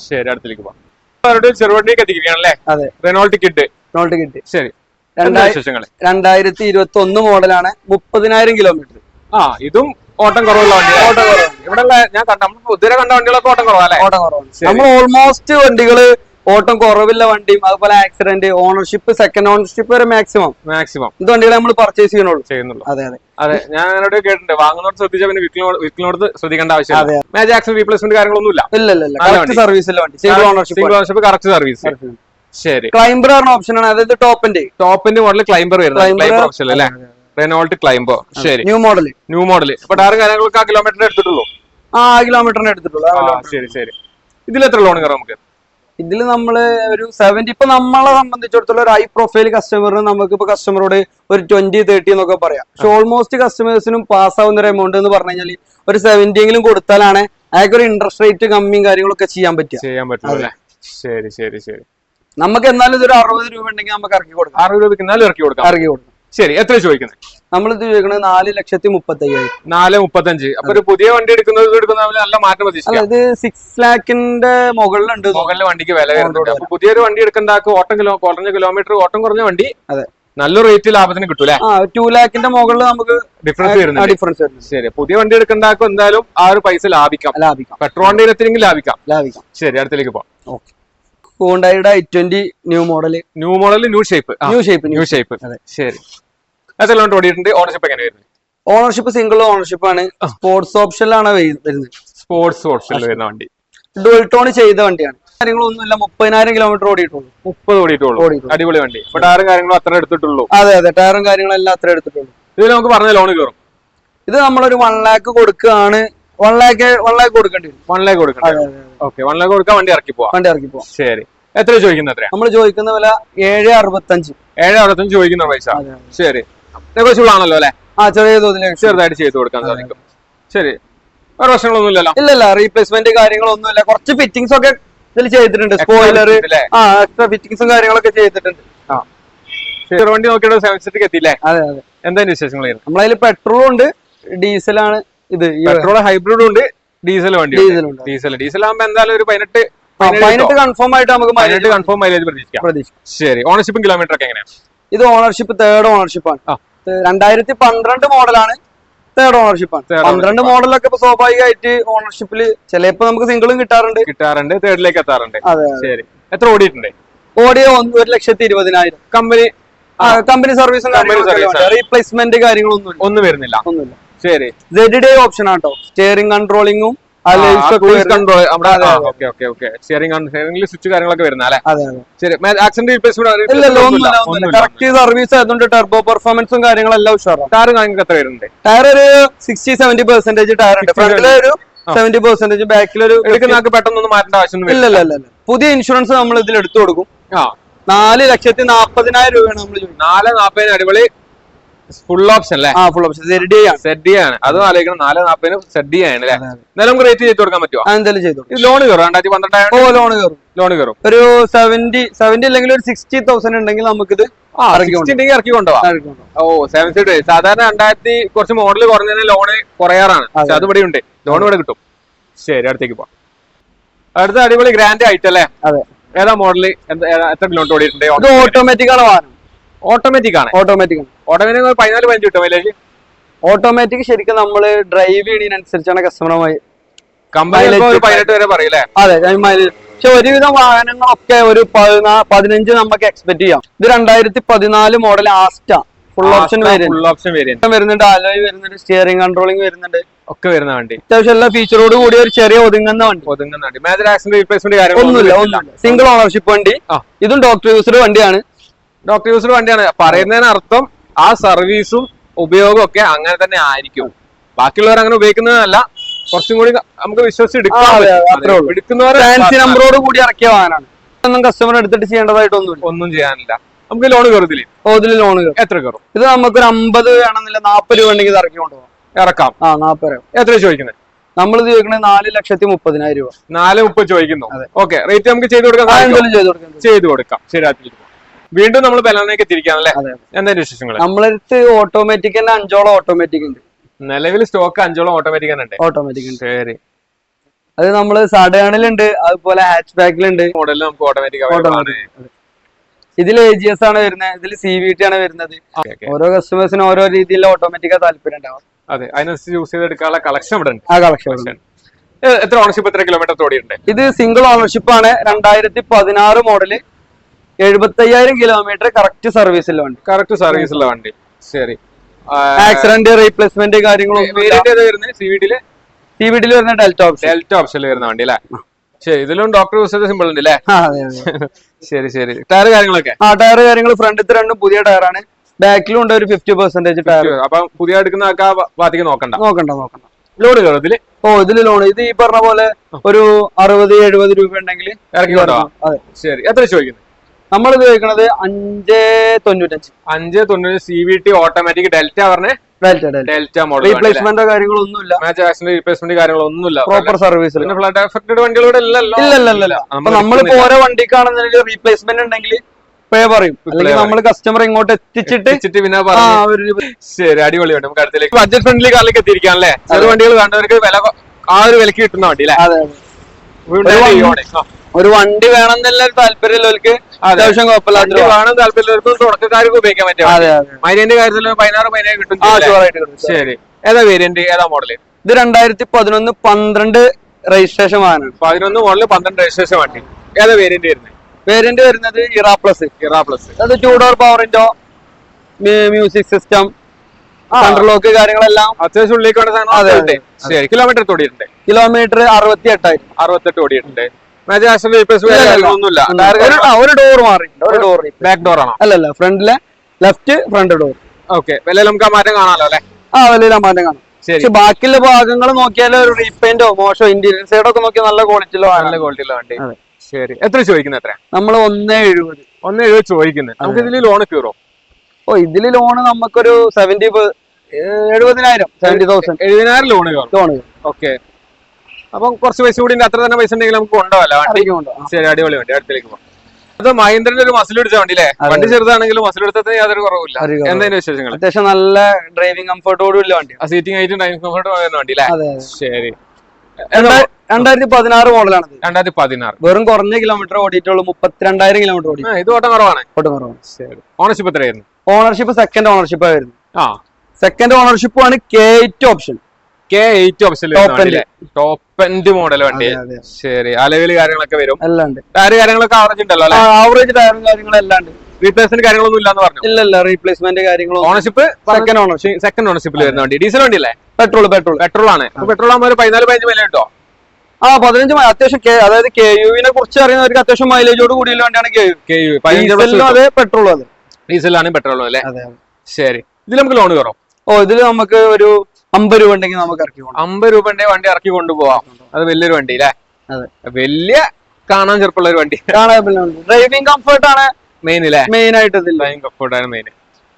ശരി അടുത്തിലേക്ക് പോവാം. ചെറുവണ്ടിയൊക്കെ ചെറുവണ്ടിക്ക് എത്തിക്കുകയാണല്ലേ അതെ. റെനോൾട്ട് കിട്ട് റെനോൾട്ട് കിട്ടി ശരി. രണ്ടായിരത്തി ഇരുപത്തി ഒന്ന് മോഡലാണ് മുപ്പതിനായിരം കിലോമീറ്റർ ആ ഇതും ഓട്ടം കുറവുള്ള വണ്ടി ഓട്ടം കുറവ്. ഇവിടെ ഞാൻ കണ്ട നമ്മൾ പൊതുവെ കണ്ട വണ്ടികളൊക്കെ ഓട്ടം കുറവല്ലേ? ഓട്ടം കുറവാണ് ശരി. നമ്മൾ ഓൾമോസ്റ്റ് വണ്ടികൾ ഓട്ടം കുറവില്ല വണ്ടിയും അതുപോലെ ആക്സിഡന്റ് ഓണർഷിപ്പ് സെക്കൻഡ് ഓണർഷിപ്പ് വരെ മാക്സിമം മാക്സിമം ഇത് വണ്ടികളെ നമ്മൾ പർച്ചേസ് ചെയ്യണുള്ളൂ ചെയ്യുന്നുള്ളൂ. അതെ അതെ. അതെ ഞാൻ അങ്ങോട്ട് കേട്ടിട്ടുണ്ട്. വാങ്ങുന്നോട് ശ്രദ്ധിച്ചാൽ പിന്നെ വിൽക്കുന്നോട് വിൽക്കുന്നോട് ശ്രദ്ധിക്കേണ്ട ആവശ്യമില്ല. മാജ് മാച്ച് ആക്ഷൻ റീപ്ലേസ്മെന്റ് കാര്യങ്ങളൊന്നും ഇല്ല ഇല്ല ഇല്ല. വണ്ടി. Single ownership single ownership correct service ശരി. ക്ലൈംബർ പറഞ്ഞ ഓപ്ഷൻ ആണ്. അതായത് ടോപ്പിന്റെ ടോപ്പിന്റെ മോഡൽ ക്ലൈംബർ വരുന്നത്. ക്ലൈംബർ ഓപ്ഷൻ അല്ലേ? റെനോൾട്ട് ക്ലൈംബോ ശരി. ന്യൂ മോഡൽ ന്യൂ മോഡൽ അപ്പൊ ടാറും കാര്യങ്ങളൊക്കെ ആ കിലോമീറ്ററിന് എടുത്തിട്ടുള്ളൂ? ആ കിലോമീറ്ററിന് എടുത്തിട്ടുള്ളൂ. ശരി ശരി. ഇതിൽ എത്ര ലോൺ കയറാം നമുക്ക്? ഇതിൽ നമ്മൾ ഒരു സെവന്റി ഇപ്പൊ നമ്മളെ സംബന്ധിച്ചിടത്തോളം ഒരു ഹൈ പ്രൊഫൈൽ കസ്റ്റമറിന് നമുക്ക് ഇപ്പൊ കസ്റ്റമറോട് ഒരു ട്വന്റി തേർട്ടി എന്നൊക്കെ പറയാം. പക്ഷെ ഓൾമോസ്റ്റ് കസ്റ്റമേഴ്സിനും പാസ് ആവുന്ന ഒരു എമൗണ്ട് എന്ന് പറഞ്ഞു കഴിഞ്ഞാൽ ഒരു സെവന്റി എങ്കിലും കൊടുത്താലാണ് അയാൾക്ക് ഒരു ഇൻട്രസ്റ്റ് റേറ്റ് കമ്മിയും കാര്യങ്ങളൊക്കെ ചെയ്യാൻ പറ്റും ചെയ്യാൻ പറ്റും ശരി ശരി ശരി. നമുക്ക് എന്നാലും ഇതൊരു അറുപത് രൂപ ഉണ്ടെങ്കിൽ നമുക്ക് ഇറക്കി കൊടുക്കാം. അറുപത് രൂപയ്ക്ക് നാല് ഇറക്കി കൊടുക്കാം. ഇറക്കി കൊടുക്കാം. ശരി എത്ര ചോദിക്കുന്നത്? നമ്മൾ ഇത് ചോദിക്കുന്നത് നാല് ലക്ഷത്തി മുപ്പത്തി അയ്യായിരം നാല് മുപ്പത്തഞ്ച്. അപ്പൊ ഒരു പുതിയ വണ്ടി എടുക്കുന്നത് എടുക്കുന്ന നല്ല മാറ്റം പ്രതീക്ഷിക്കാം. ഇത് സിക്സ് ലാഖിന്റെ മുകളിലുണ്ട്. മുകളിലെ വണ്ടിക്ക് വില വരുന്നുണ്ട്. അപ്പൊ പുതിയൊരു വണ്ടി എടുക്കണ്ടാക്ക് ഓട്ടം കിലോ കുറഞ്ഞ കിലോമീറ്റർ ഓട്ടം കുറഞ്ഞ വണ്ടി അതെ. നല്ല റേറ്റ് ലാഭത്തിന് കിട്ടൂലെ ടൂ ലാഖിന്റെ മുകളിൽ നമുക്ക് ഡിഫറൻസ് വരുന്നുണ്ട്. ഡിഫറൻസ് വരുന്നുണ്ട്. ശരി പുതിയ വണ്ടി എടുക്കണ്ടാക്കും എന്തായാലും ആ ഒരു പൈസ ലാഭിക്കാം. ലാഭിക്കാം. പെട്രോൾ വണ്ടി എടുത്തില്ലെങ്കിൽ ലാഭിക്കാം. ലാഭിക്കാം. ശരി അടുത്തേക്ക് പോവാം. Okay. ഹോണ്ടായുടെ I twenty new model new model new shape new shape new shape അതെ. ശരി. എത്ര ഓടിയിട്ടുണ്ട് ഓണർഷിപ്പ് എങ്ങനെ വരുന്നത്? ഓണർഷിപ്പ് സിംഗിൾ ഓണർഷിപ്പ് ആണ്. സ്പോർട്സ് ഓപ്ഷനിലാണ് വരു- വരുന്നത്. സ്പോർട്സ് ഓപ്ഷനിൽ വരുന്ന വണ്ടി. ഡുവൽ ടോൺ ചെയ്ത വണ്ടിയാണ്. കാര്യങ്ങളൊന്നുമില്ല. മുപ്പതിനായിരം കിലോമീറ്റർ ഓടിയിട്ടുള്ളൂ. മുപ്പത് ഓടിയിട്ടുള്ളൂ. അടിപൊളി വണ്ടി. ടയറും കാര്യങ്ങളും അത്ര എടുത്തിട്ടുള്ളൂ. അതെ അതെ. ടയറും കാര്യങ്ങളും എല്ലാം അത്ര എടുത്തിട്ടുള്ളൂ. ഇതിൽ നമുക്ക് പറഞ്ഞ ലോൺ കയറും ഇത് നമ്മളൊരു വൺ ലാക്ക് കൊടുക്കുകയാണ്. വൺ ലാക്ക് വൺ ലാക്ക് കൊടുക്കേണ്ടി വരും. വൺ ലാക്ക് കൊടുക്കണം. ഓക്കെ വൺ ലാക്ക് കൊടുക്കാൻ വണ്ടി ഇറക്കി പോവാം വണ്ടി ഇറക്കി പോവാം ശരി. എത്ര ചോദിക്കുന്നത് നമ്മൾ ചോദിക്കുന്ന വില ഏഴ് അറുപത്തഞ്ച്. ഏഴ് അറുപത്തഞ്ച് ചോദിക്കുന്ന പൈസ. ശരി. നെഗോഷ്യബിൾ ആണല്ലോ അല്ലെ? ആ ചെറിയ തോതിൽ ചെറുതായിട്ട് ചെയ്ത് കൊടുക്കാൻ സാധിക്കും. ശരി. വേറെ പ്രശ്നങ്ങളൊന്നും ഇല്ലല്ലോ? ഇല്ലല്ല റീപ്ലേസ്മെന്റ് കാര്യങ്ങളൊന്നും ഇല്ല. കുറച്ച് ഫിറ്റിംഗ്സ് ഒക്കെ ഇതിൽ ചെയ്തിട്ടുണ്ട്. സ്പോയിലർ? ആ എക്സ്ട്രാ ഫിറ്റിംഗ്സും കാര്യങ്ങളൊക്കെ ചെയ്തിട്ടുണ്ട്. വണ്ടി നോക്കിയിട്ട് സെവൻ സീറ്റ് എത്തിയില്ലേ? അതെ അതെ. എന്താ വിശേഷങ്ങൾ നമ്മളതിൽ പെട്രോളും ഉണ്ട് ഡീസലാണ് ഇത് പെട്രോൾ ഹൈബ്രിഡും ഉണ്ട് ഡീസൽ വണ്ടി ഡീസൽ ഡീസൽ ആകുമ്പോ എന്തായാലും ഒരു പതിനെട്ട് പതിനെട്ട് കൺഫേം ആയിട്ട് നമുക്ക് പതിനെട്ട് കൺഫേം മൈലേജ് പ്രതീക്ഷിക്കാം. ശരി. ഓണർഷിപ്പും കിലോമീറ്റർ ഒക്കെ എങ്ങനെയാണ് ഇത് ഓണർഷിപ്പ് തേർഡ് ഓണർഷിപ്പ് ആണ്. രണ്ടായിരത്തി പന്ത്രണ്ട് മോഡലാണ് തേർഡ് ഓണർഷിപ്പ് ആണ്. പന്ത്രണ്ട് മോഡലൊക്കെ ഇപ്പൊ സ്വാഭാവികമായിട്ട് ഓണർഷിപ്പിൽ ചിലപ്പോ നമുക്ക് സിംഗിളും കിട്ടാറുണ്ട്. കിട്ടാറുണ്ട് തേർഡിലേക്ക് എത്താറുണ്ട്. ശരി. എത്ര ഓടിയിട്ടുണ്ട്? ഓടിയ ഒരു ലക്ഷത്തി ഇരുപതിനായിരം. കമ്പനി കമ്പനി സർവീസും റീപ്ലേസ്മെന്റ് കാര്യങ്ങളൊന്നും ഒന്നും വരുന്നില്ല. ഒന്നുമില്ല. ശരി. സെഡ് ഡേ ഓപ്ഷൻ ആട്ടോ സ്റ്റിയറിംഗ് കൺട്രോളിങ്ങും സ്വിച്ച് കാര്യങ്ങളൊക്കെ വരുന്ന അല്ലേ? ശരി. ആക്സിഡന്റ് കറക്റ്റ് സർവീസ് ആയതുകൊണ്ട് ടെർബോ പെർഫോമൻസും കാര്യങ്ങളെല്ലാം ഉഷാറാണ്. ടയർ കാര്യങ്ങൾക്ക് എത്ര വരുന്നുണ്ട്? ടയർ ഒരു സിക്സ്റ്റി സെവന്റി പെർസെന്റേജ് ടയർ ഉണ്ട്. 60, ഫ്രണ്ടിൽ ഒരു സെവന്റി പെർസെന്റേജ് ബാക്കിലൊരു എടുക്കുന്ന പെട്ടെന്ന് പെട്ടെന്നൊന്നും മാറ്റേണ്ട ആവശ്യമൊന്നും ഇല്ല ഇല്ല. പുതിയ ഇൻഷുറൻസ് നമ്മൾ ഇതിൽ എടുത്തു കൊടുക്കും. ആ. നാല് ലക്ഷത്തി നാപ്പതിനായിരം രൂപയാണ് നമ്മൾ നാല് നാപ്പതിനായിരം അടിപൊളി ഫുൾ ഓപ്ഷൻ അല്ലേ ആ ഫുൾ ഓപ്ഷൻ സെഡ് ആണ്. സെഡ് ആണ്. അതും ആലോചിക്കണം. നാല് നാപ്പതിന് സെഡ് ആണ് അല്ലേ. എന്നാലും നമുക്ക് റേറ്റ് ചെയ്ത് കൊടുക്കാൻ പറ്റുമോ എന്തായാലും ചെയ്തു. ഇത് ലോൺ കയറും. രണ്ടായിരത്തി ഓ ലോൺ കയറും. ലോൺ കയറും. ഒരു സെവന്റി സെവന്റി അല്ലെങ്കിൽ ഒരു സിക്സ്റ്റി തൗസൻഡ് ഉണ്ടെങ്കിൽ നമുക്കിത് ഇറക്കി കൊണ്ടുപോകാം. ഓ സെവൻ സീറ്റ് സാധാരണ രണ്ടായിരത്തി കുറച്ച് മോഡൽ കുറഞ്ഞതിന് ലോണ് കുറയാറാണ്. പക്ഷെ അത്. ഇവിടെ ഉണ്ട് ലോൺ ഇവിടെ കിട്ടും. ശരി അടുത്തേക്ക് പോവാം. അടുത്ത അടിപൊളി ഗ്രാൻഡ് ആയിട്ട് അല്ലേ ഏതാ മോഡൽ എത്ര കിലോമീറ്റർ ഓടിയിട്ടുണ്ട്? ഓട്ടോമാറ്റിക് ആണ് വാഹനം. ഓട്ടോമാറ്റിക് ആണ്. ഓട്ടോമാറ്റിക് ആണ്. ഓട്ടോമാറ്റിക് പതിനാല് പതിനഞ്ച് കിട്ടും മൈലേജ് ഓട്ടോമാറ്റിക് ശരിക്കും നമ്മൾ ഡ്രൈവ് ചെയ്യുന്നതിനനുസരിച്ചാണ് കസ്റ്റമറുമായി പതിനെട്ട് വരെ പറയില്ലേ അതെ പക്ഷെ ഒരുവിധം വാഹനങ്ങളൊക്കെ ഒരു പതിനാ പതിനഞ്ച് നമുക്ക് എക്സ്പെക്ട് ചെയ്യാം. ഇത് രണ്ടായിരത്തി പതിനാല് model Asta full option full option variant വരുന്നുണ്ട്. അലോയ് വരുന്നുണ്ട്. സ്റ്റിയറിംഗ് കൺട്രോളിംഗ് വരുന്നുണ്ട്. ഒക്കെ വരുന്ന വണ്ടി. അത്യാവശ്യം എല്ലാ ഫീച്ചറോട് കൂടി ഒരു ചെറിയ ഒതുങ്ങുന്ന വണ്ടി. ഒതുങ്ങുന്ന വണ്ടി. മേജർ ആക്സിഡന്റ് റീപ്ലേസ്മെന്റ് ഒന്നുമില്ല സിംഗിൾ ഓണർഷിപ്പ് വണ്ടി. ഇതും ഡോക്ടർ യൂസർ വണ്ടിയാണ്. ഡോക്ടർ യൂസർ വണ്ടിയാണ്. പറയുന്നതിന് അർത്ഥം ആ സർവീസും ഉപയോഗം ഒക്കെ അങ്ങനെ തന്നെ ആയിരിക്കും. ബാക്കിയുള്ളവർ അങ്ങനെ ഉപയോഗിക്കുന്നതല്ല. കുറച്ചും കൂടി നമുക്ക് വിശ്വസിച്ച് നമ്പറോട് കൂടി ഇറക്കിയ വാഹനമാണ്. ഒന്നും കസ്റ്റമർ എടുത്തിട്ട് ചെയ്യേണ്ടതായിട്ടൊന്നും ഒന്നും ചെയ്യാനില്ല. നമുക്ക് ലോൺ കയറത്തില്ലേ ഓ ഇതിൽ ലോൺ എത്ര കയറും? ഇത് നമുക്കൊരു അമ്പത് വേണമെന്നില്ല നാപ്പത് രൂപ ഉണ്ടെങ്കിൽ ഇത് ഇറക്കി കൊണ്ടുപോകാം. ഇറക്കാം. ആ നാപ്പത് രൂപ. എത്ര ചോദിക്കുന്നത് നമ്മൾ ചോദിക്കുന്നത് നാല് ലക്ഷത്തി മുപ്പതിനായിരം രൂപ. നാല് മുപ്പത് ചോദിക്കുന്നു. ഓക്കെ റേറ്റ് നമുക്ക് ചെയ്ത് കൊടുക്കാം ചെയ്ത് കൊടുക്കാം. ശരി. വീണ്ടും നമ്മൾ ബലാനയ്ക്ക് തിരിക്കാണല്ലേ എന്താണ് എന്താ വിശേഷങ്ങൾ നമ്മളടുത്ത് ഓട്ടോമാറ്റിക് തന്നെ അഞ്ചോളം ഓട്ടോമാറ്റിക് ഉണ്ട്. നിലവിൽ സ്റ്റോക്ക് അഞ്ചോളം ഓട്ടോമാറ്റിക് തന്നെ ഉണ്ട്. ഓട്ടോമാറ്റിക് ഉണ്ട്. ശരി. അത് നമ്മൾ സഡേണിലുണ്ട് അതുപോലെ ഹാച്ച് ബാക്കിലുണ്ട് മോഡലിൽ നമുക്ക് ഓട്ടോമാറ്റിക് ഇതിൽ എ ജി എസ് ആണ് വരുന്നത് ഇതിൽ സി വി ടി ആണ് വരുന്നത്. ഓരോ കസ്റ്റമേഴ്സിനും ഓരോ രീതിയിലുള്ള ഓട്ടോമാറ്റിക്കാ താല്പര്യം ഉണ്ടാവും. അതെ അതിനനുസരിച്ച് യൂസ് ചെയ്തെടുക്കാനുള്ള കളക്ഷൻ ഇവിടെ ഉണ്ട്. ആ കളക്ഷൻ എത്ര ഓണർഷിപ്പ് എത്ര കിലോമീറ്റർ ഓടിയിട്ടുണ്ട്? ഇത് സിംഗിൾ ഓണർഷിപ്പ് ആണ്. രണ്ടായിരത്തി പതിനാറ് മോഡൽ എഴുപത്തയ്യായിരം കിലോമീറ്റർ കറക്റ്റ് സർവീസിൽ വണ്ടി. കറക്റ്റ് സർവീസിലെ വണ്ടി. ശരി. ആക്സിഡന്റ് റീപ്ലേസ്മെന്റ് കാര്യങ്ങളൊന്നും സിവിഡിൽ ഏതാ വരുന്നത് സി വി ഡിയിൽ ടി വി ഡിയിൽ വരുന്ന ഡെൽറ്റ ഓപ്ഷൻ ഡെൽറ്റ ഓപ്ഷനിൽ വരുന്ന വണ്ടി അല്ലേ? ശരി ഇതിലും ഡോക്ടർ യൂസ് സിമ്പിൾ ഉണ്ട് അല്ലേ ശരി ശരി. ടയർ കാര്യങ്ങളൊക്കെ? ആ ടയർ കാര്യങ്ങൾ ഫ്രണ്ടിൽ രണ്ടും പുതിയ ടയറാണ് ബാക്കിലും ഉണ്ട് ഒരു ഫിഫ്റ്റി പെർസെന്റേജ് ടയർ അപ്പൊ പുതിയ എടുക്കുന്ന ആൾക്കാ ഭാഗത്തേക്ക് നോക്കണ്ട. നോക്കണ്ട നോക്കണ്ട. ലോഡ് കയറും ഇതിൽ? ഓ ഇതിൽ ലോൺ ഇത് ഈ പറഞ്ഞ പോലെ ഒരു അറുപത് എഴുപത് രൂപ ഉണ്ടെങ്കിൽ ഇറക്കി അതെ. ശരി എത്ര ചോദിക്കുന്നത് നമ്മൾ ഉപയോഗിക്കുന്നത് അഞ്ച് തൊണ്ണൂറ്റഞ്ച്. അഞ്ച് തൊണ്ണൂറ് C V T automatic Delta പറഞ്ഞേ? ഡെൽറ്റ ഡെൽറ്റ ഡെൽറ്റ മോഡൽ റീപ്ലേസ്മെന്റോ കാര്യങ്ങളൊന്നുമില്ല. മാച്ച് ആക്സിഡന്റ് റീപ്ലേസ്മെന്റ് കാര്യങ്ങളൊന്നുമില്ല. പ്രോപ്പർ സർവീസിൽ പിന്നെ ഫ്ലഡ് എഫക്റ്റഡ് വണ്ടികളോട് ഇല്ലല്ലോ. ഇല്ല ഇല്ല ഇല്ല അപ്പൊ നമ്മളിപ്പോ ഓരോ വണ്ടിക്കാണെന്നുണ്ടെങ്കിൽ റീപ്ലേസ്മെന്റ് ഉണ്ടെങ്കിൽ പേ പറയും. അല്ലെങ്കിൽ നമ്മൾ കസ്റ്റമർ ഇങ്ങോട്ട് എത്തിച്ചിട്ട് പിന്നെ ശരി അടിപൊളിയുണ്ട്. നമുക്ക് അടുത്തേക്ക് ബഡ്ജറ്റ് ഫ്രണ്ട്ലി കാറിലേക്ക് എത്തിയിരിക്കാണല്ലേ ചെറു വണ്ടികൾ വേണ്ടവർക്ക് വില ആ ഒരു വിലക്ക് കിട്ടുന്ന വണ്ടി അല്ലേ? ഒരു വണ്ടി- വേണം എന്നുള്ള താല്പര്യമുള്ളവർക്ക് അത്യാവശ്യം വണ്ടി കുഴപ്പമില്ലാത്ത വേണം താല്പര്യമുള്ളവർക്കും തുടക്കക്കാർക്ക് ഉപയോഗിക്കാൻ പറ്റും. അതെ അതെ. മൈനന്റെ കാര്യത്തിൽ പതിനാറ് മൈനേ കിട്ടും. ശരി. ഏതാ വേരിയന്റ് ഏതാ മോഡൽ ഇത് രണ്ടായിരത്തി പതിനൊന്ന് പന്ത്രണ്ട് രജിസ്ട്രേഷൻ വാഹനമാണ് പതിനൊന്ന് മോഡൽ പന്ത്രണ്ട് രജിസ്ട്രേഷൻ വണ്ടി. ഏതാ വേരിയന്റ് വരുന്നത് വേരിയന്റ് വരുന്നത് ഇറ പ്ലസ് ഇറാ പ്ലസ് അത് two door power window music system under lock lock കാര്യങ്ങളെല്ലാം. അത്യാവശ്യം ഉള്ളിലേക്ക് ശരി കിലോമീറ്റർ ഓടിയിട്ടുണ്ട്. കിലോമീറ്റർ അറുപത്തി എട്ടായിരം അറുപത്തെട്ട് ഓടിയിട്ടുണ്ട്. ഒന്നുമില്ല. ഒരു ഡോർ ഒരു ഡോർ ബാക്ക് ഡോർ ആണ്? അല്ലല്ല ഫ്രണ്ടിലെ ലെഫ്റ്റ് ഫ്രണ്ട് ഡോർ ഓക്കെ വില നമുക്ക് ആ മാറ്റം കാണാലോ അല്ലെ? ആ വലിയ മാറ്റം കാണാം. പക്ഷെ ബാക്കിയുള്ള ഭാഗങ്ങൾ നോക്കിയാൽ ഒരു റീപെയിന്റോ മോശം ഇന്റീരിയർ സൈഡ് ഒക്കെ നോക്കിയാൽ നല്ല ക്വാളിറ്റിയിലോ നല്ല ക്വാളിറ്റിയുള്ള വണ്ടി. ശരി. എത്ര ചോദിക്കുന്നത് എത്ര? നമ്മൾ ഒന്നേ എഴുപത്. ഒന്ന് എഴുപത് ചോദിക്കുന്നത് നമുക്ക് ഇതിൽ ലോൺ കയറോ ഓ ഇതിൽ ലോൺ നമുക്കൊരു സെവന്റി എഴുപതിനായിരം. സെവന്റി തൗസൻഡ് എഴുപതിനായിരം ലോൺ ലോൺ ഓക്കെ അപ്പം കുറച്ച് പൈസ കൂടി. അത്ര തന്നെ പൈസ ഉണ്ടെങ്കിൽ നമുക്ക് കൊണ്ടുപോകാം വണ്ടി ശരി അടിപൊളി വണ്ടി അടുത്തേക്ക് പോകാം. അത് മഹീന്ദ്രന്റെ ഒരു മസിൽ പിടിച്ച വണ്ടി അല്ലേ? വണ്ടി ചെറുതാണെങ്കിലും മസിൽ എടുത്തതിന് യാതൊരു കുറവില്ല എന്തെങ്കിലും. വിശേഷങ്ങൾ അത്യാവശ്യം നല്ല ഡ്രൈവിംഗ് കംഫർട്ടോടും ഇല്ല വണ്ടി. ആ സീറ്റിംഗ് ആയിട്ട് ഡ്രൈവിംഗ് കംഫർട്ട് വരുന്ന വണ്ടി അല്ലേ? ശരി. രണ്ടാ- രണ്ടായിരത്തി പതിനാറ് മോഡലാണ് രണ്ടായിരത്തി പതിനാറ്. വെറും കുറഞ്ഞ കിലോമീറ്റർ ഓടിയിട്ടുള്ളൂ. മുപ്പത്തിരണ്ടായിരം കിലോമീറ്റർ ഓടി. ഇത് ഓട്ടം കുറവാണ്. ഓട്ടം കുറവാണ്. ശരി. ഓണർഷിപ്പ് എത്രയായിരുന്നു? ഓണർഷിപ്പ് സെക്കൻഡ് ഓണർഷിപ്പ് ആയിരുന്നു. ആ. സെക്കൻഡ് ഓണർഷിപ്പ് ആണ് കെ ഓപ്ഷൻ കെ എയ്റ്റ് ഓപ്ഷനിൽ ടോപ്പ് എൻഡ് മോഡൽ വണ്ടി. ശരി. അലവിൽ കാര്യങ്ങളൊക്കെ വരും. ടയർ കാര്യങ്ങളൊക്കെ ആവറേജ് ഉണ്ടല്ലോ അല്ലെ? ആവറേജ് ടയറും കാര്യങ്ങളെല്ലാം ഉണ്ട്. റീപ്ലേസ്മെന്റ് കാര്യങ്ങളൊന്നും ഇല്ലാന്ന് പറഞ്ഞു? ഇല്ല ഇല്ല. റീപ്ലേസ്മെന്റ് കാര്യങ്ങളും ഓണർഷിപ്പ് സെക്കൻഡ് ഓണർഷിപ്പ് സെക്കൻഡ് ഓണർഷിപ്പിൽ വരുന്ന വണ്ടി. ഡീസൽ വണ്ടി അല്ലേ പെട്രോൾ പെട്രോൾ പെട്രോൾ ആണ് പെട്രോൾ ആകുമ്പോൾ ഒരു പതിനാല് പതിനഞ്ച് വില കിട്ടോ? ആ പതിനഞ്ച് അത്യാവശ്യം കെ അതായത് കെ യുവിനെ കുറിച്ച് അറിയുന്നവർക്ക് അത്യാവശ്യം മൈലേജോട് കൂടിയുള്ള വണ്ടിയാണ് കെ യു കെ യു ഡീസലിനും അതെ പെട്രോളും അതെ. ഡീസലാണ് പെട്രോളും അല്ലേ? ശരി. ഇതിൽ നമുക്ക് ലോൺ കയറും ഓ ഇതിൽ നമുക്ക് ഒരു അമ്പത് രൂപ ഉണ്ടെങ്കിൽ നമുക്ക് ഇറക്കി അമ്പത് രൂപ ഉണ്ടെങ്കിൽ വണ്ടി ഇറക്കി കൊണ്ടുപോവാം അത് വലിയൊരു വണ്ടി അല്ലേ അതെ. വലിയ കാണാൻ ചെറുപ്പമുള്ള ഒരു വണ്ടി. ഡ്രൈവിംഗ് കംഫർട്ട് ആണ്. മെയിൻ അല്ലേ മെയിൻ ആയിട്ട് ഡ്രൈവിംഗ് കംഫർട്ട് ആണ് മെയിൻ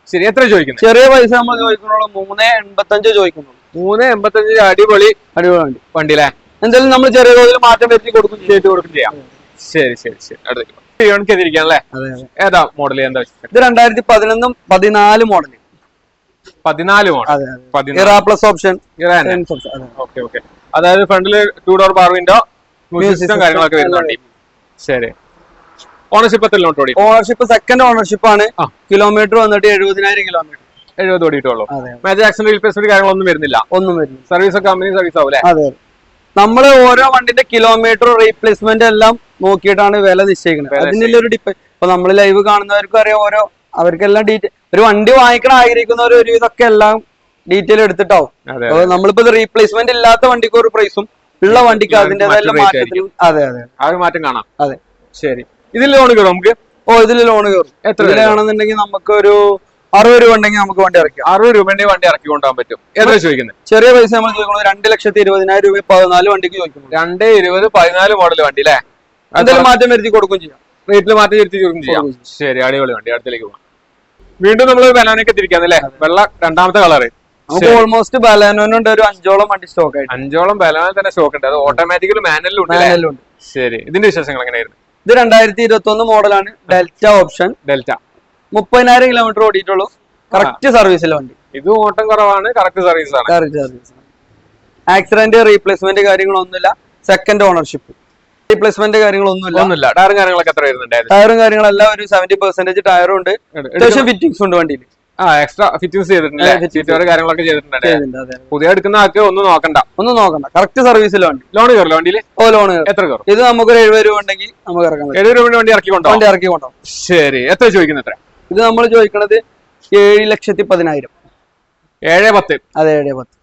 ശരി എത്ര ചോദിക്കുന്നു? ചെറിയ പൈസ നമ്മൾ ചോദിക്കുന്നുള്ളൂ മൂന്ന് എൺപത്തഞ്ച് ചോദിക്കുന്നുള്ളൂ. മൂന്ന് എൺപത്തഞ്ച് അടിപൊളി അടിപൊളി വണ്ടി. വണ്ടി അല്ലേ എന്തായാലും നമ്മൾ ചെറിയ തോതിൽ മാറ്റം വരുത്തി കൊടുക്കും. ചെയ്ത് കൊടുക്കും ചെയ്യാം. ശരി ശരി ശരി. അടുത്തേക്ക് ഏതാ മോഡൽ എന്താ ഇത് രണ്ടായിരത്തി പതിനൊന്നും പതിനാല് മോഡൽ പതിനാല് മോഡൽ. അതെ അതെ. ഇറ പ്ലസ് ഓപ്ഷൻ ഇറാൻ ഓക്കെ ഓക്കെ. അതായത് ഫ്രണ്ടിൽ two door power window system കാര്യങ്ങളൊക്കെ വരുന്നുണ്ട്. ശരി. ഓണർഷിപ്പ് എത്ര ഓടി ഓണർഷിപ്പ് സെക്കൻഡ് ഓണർഷിപ്പ് ആണ്. കിലോമീറ്റർ വന്നിട്ട് എഴുപതിനായിരം കിലോമീറ്റർ എഴുപത് ഓടിയിട്ടുള്ളൂ. മേജർ ആക്സിഡന്റ് റീപ്ലേസ്മെന്റ് കാര്യങ്ങളൊന്നും വരുന്നില്ല. ഒന്നും വരുന്നില്ല. സർവീസ് കമ്പനി സർവീസ് ആവും അതെ നമ്മൾ ഓരോ വണ്ടിന്റെ കിലോമീറ്റർ റീപ്ലേസ്മെന്റ് എല്ലാം നോക്കിയിട്ടാണ് വില നിശ്ചയിക്കുന്നത്. അതിനുള്ള ഒരു ഡിപെൻഡ് ഇപ്പൊ നമ്മൾ ലൈവ് കാണുന്നവർക്കും അറിയാം ഓരോ അവർക്കെല്ലാം ഡീറ്റെയിൽ ഒരു വണ്ടി വാങ്ങിക്കണം ആഗ്രഹിക്കുന്നവർ ഒരു ഇതൊക്കെ എല്ലാം ഡീറ്റെയിൽ എടുത്തിട്ടാവും. നമ്മളിപ്പോ റീപ്ലേസ്മെന്റ് ഇല്ലാത്ത വണ്ടിക്ക് ഒരു പ്രൈസും ഉള്ള വണ്ടിക്ക് അതിന്റേതായ അതെ അതെ ആ ഒരു മാറ്റം കാണാം. അതെ. ശരി. ഇതിൽ ലോൺ കയറും നമുക്ക്? ഓ ഇതിൽ ലോൺ കയറും. എത്ര ആണെന്നുണ്ടെങ്കിൽ നമുക്ക് ഒരു അറുപത് രൂപ ഉണ്ടെങ്കിൽ നമുക്ക് വണ്ടി ഇറക്കാം. അറുപത് രൂപന്റെ വണ്ടി ഇറക്കി കൊണ്ടുപോകാൻ പറ്റും. എത്ര ചോദിക്കുന്നത്? ചെറിയ പൈസ നമ്മൾ ചോദിക്കുന്നത് രണ്ട് ലക്ഷത്തി ഇരുപതിനായിരം രൂപ പതിനാല് വണ്ടിക്ക് ചോദിക്കുന്നു രണ്ട് ഇരുപത് പതിനാല് മോഡൽ വണ്ടി അല്ലേ? എന്തെങ്കിലും മാറ്റം വരുത്തി കൊടുക്കും ചെയ്യാം. റേറ്റിൽ മാറ്റം വരുത്തി കൊടുക്കും ചെയ്യാം. ശരി അടിപൊളി വണ്ടി. അടുത്തേക്ക് പോകാം വീണ്ടും നമ്മൾ ബലാനൊക്കെ തിരിക്കാന്നല്ലേ വെള്ള രണ്ടാമത്തെ കളറ് നമുക്ക് ഓൾമോസ്റ്റ് ബലാനോനുണ്ട് ഒരു അഞ്ചോളം വണ്ടി സ്റ്റോക്ക് ആയിട്ട്. അഞ്ചോളം ബലാനോ തന്നെ സ്റ്റോക്ക് ഉണ്ട്. അത് ഓട്ടോമാറ്റിക്കലി മാനുവലും അല്ലേ? ശരി. ഇതിന്റെ വിശേഷങ്ങൾ എങ്ങനെയായിരുന്നു? ഇത് രണ്ടായിരത്തി ഇരുപത്തി ഒന്ന് മോഡലാണ് ഡെൽറ്റ ഓപ്ഷൻ. ഡെൽറ്റ. മുപ്പതിനായിരം കിലോമീറ്റർ ഓടിയിട്ടുള്ളൂ. കറക്റ്റ് സർവീസിലെ വണ്ടി. ഇത് ഓട്ടം കുറവാണ് കറക്റ്റ് സർവീസ് ആണ്. കറക്റ്റ് സർവീസ് ആക്സിഡന്റ് റീപ്ലേസ്മെന്റ് കാര്യങ്ങളൊന്നുമില്ല. സെക്കൻഡ് ഓണർഷിപ്പ് റീപ്ലേസ്മെന്റ് കാര്യങ്ങളൊന്നുമില്ല. ഒന്നുമില്ല. ടയറും കാര്യങ്ങളൊക്കെ എത്ര വരുന്നുണ്ട്? ടയറും കാര്യങ്ങളെല്ലാം ഒരു സെവന്റി പെർസെന്റേജ് ടയറും ഉണ്ട് അത്യാവശ്യം ഫിറ്റിംഗ്സ് ഉണ്ട് വണ്ടിയിൽ. ആ എക്സ്ട്രാ ഫിറ്റിംഗ്സ് ചെയ്തിട്ടുണ്ട് കാര്യങ്ങളൊക്കെ ചെയ്തിട്ടുണ്ട്. പുതിയ എടുക്കുന്ന ആൾക്ക് ഒന്നും നോക്കണ്ട. ഒന്നും നോക്കണ്ട. കറക്റ്റ് സർവീസിൽ വണ്ടി. ലോൺ കയറില്ല വണ്ടിയിൽ ഓ ലോൺ എത്ര കയറും? ഇത് നമുക്ക് ഒരു എഴുപത് രൂപ ഉണ്ടെങ്കിൽ നമുക്ക് ഇറക്കാം എഴുപത് രൂപ വണ്ടി ഇറക്കി കൊണ്ടോ? വണ്ടി ഇറക്കി കൊണ്ടോ. ശരി. എത്ര ചോദിക്കുന്നത് എത്ര ഇത് നമ്മൾ ചോദിക്കണത് ഏഴ് ലക്ഷത്തി പതിനായിരം. ഏഴ് പത്ത്. അതെ ഏഴ് പത്ത്.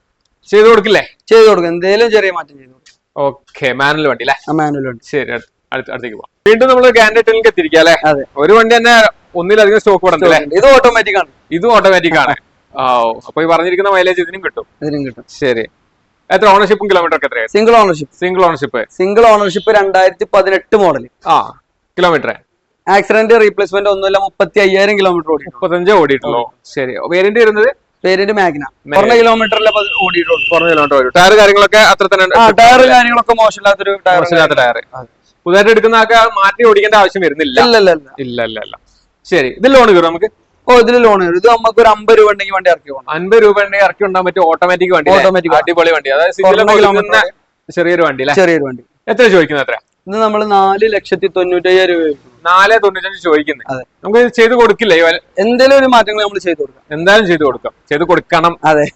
ചെയ്ത് കൊടുക്കില്ലേ? ചെയ്ത് കൊടുക്കും. എന്തേലും ചെറിയ മാറ്റം ചെയ്ത് ഓക്കെ മാനുവൽ വണ്ടി അല്ലേ? മാനുവൽ വണ്ടി. ശരി അടുത്ത അടുത്ത- അടുത്തേക്ക് പോവാം. വീണ്ടും നമ്മൾ ഗാൻഡറ്റിലേക്ക് എത്തിയിരിക്കാം അല്ലേ? ഒരു വണ്ടി തന്നെ ഒന്നിലധികം സ്റ്റോക്ക് അല്ലേ ഇത് ഓട്ടോമാറ്റിക് ആണ്. ഇത് ഓട്ടോമാറ്റിക് ആണ്. അപ്പൊ ഈ പറഞ്ഞിരിക്കുന്ന മൈലേജ് ഇതിനും കിട്ടും. ഇതിനും കിട്ടും. ശരി. എത്ര ഓണർഷിപ്പും കിലോമീറ്റർ ഒക്കെ എത്രയാണ് single ownership single ownership single ownership രണ്ടായിരത്തി പതിനെട്ട് മോഡൽ ആ കിലോമീറ്റർ ആക്സിഡന്റ് റീപ്ലേസ്മെന്റ് ഒന്നുമില്ല മുപ്പത്തി അയ്യായിരം കിലോമീറ്റർ ഓടി മുപ്പത്തഞ്ചോ ഓടിയിട്ടുള്ളൂ. ശരി. വേരിയന്റ് വരുന്നത്? പേരിന്റെ മാഗ്ന. കുറഞ്ഞ കിലോമീറ്ററിൽ കുറഞ്ഞ കിലോമീറ്റർ വരും ടയർ കാര്യങ്ങളൊക്കെ അത്ര തന്നെ ടയർ കാര്യങ്ങളൊക്കെ മോശമില്ലാത്തൊരു ടയർ മോശമില്ലാത്ത ടയർ പുതുതായിട്ട് എടുക്കുന്ന ആൾക്ക് മാറ്റി ഓടിക്കേണ്ട ആവശ്യം വരുന്നില്ല. ഇല്ല ഇല്ല ഇല്ല. ശരി. ഇത് ലോൺ കയറും നമുക്ക്? ഓ ഇതിൽ ലോൺ വരും ഇത് നമുക്ക് ഒരു അമ്പത് രൂപ ഉണ്ടെങ്കിൽ വണ്ടി ഇറക്കി പോകണം അമ്പത് രൂപ ഉണ്ടെങ്കിൽ ഇറക്കി ഉണ്ടാൻ പറ്റും ഓട്ടോമാറ്റിക് വണ്ടി ഓട്ടോമാറ്റിക് അടിപൊളി വണ്ടി. അതായത് ചെറിയൊരു വണ്ടി ചെറിയൊരു വണ്ടി. എത്ര ചോദിക്കുന്നത് എത്ര ഇന്ന് നമ്മൾ നാല് ലക്ഷത്തി തൊണ്ണൂറ്റയ്യായിരം രൂപ. നാല് തൊണ്ണൂറ്റഞ്ച് ചോദിക്കുന്നത്. നമുക്ക് ചെയ്ത് കൊടുക്കില്ലേ? എന്തെങ്കിലും ഒരു മാറ്റങ്ങൾ നമ്മൾ ചെയ്ത് കൊടുക്കാം. എന്തായാലും ചെയ്ത് കൊടുക്കാം. ചെയ്ത് കൊടുക്കണം. അതെ.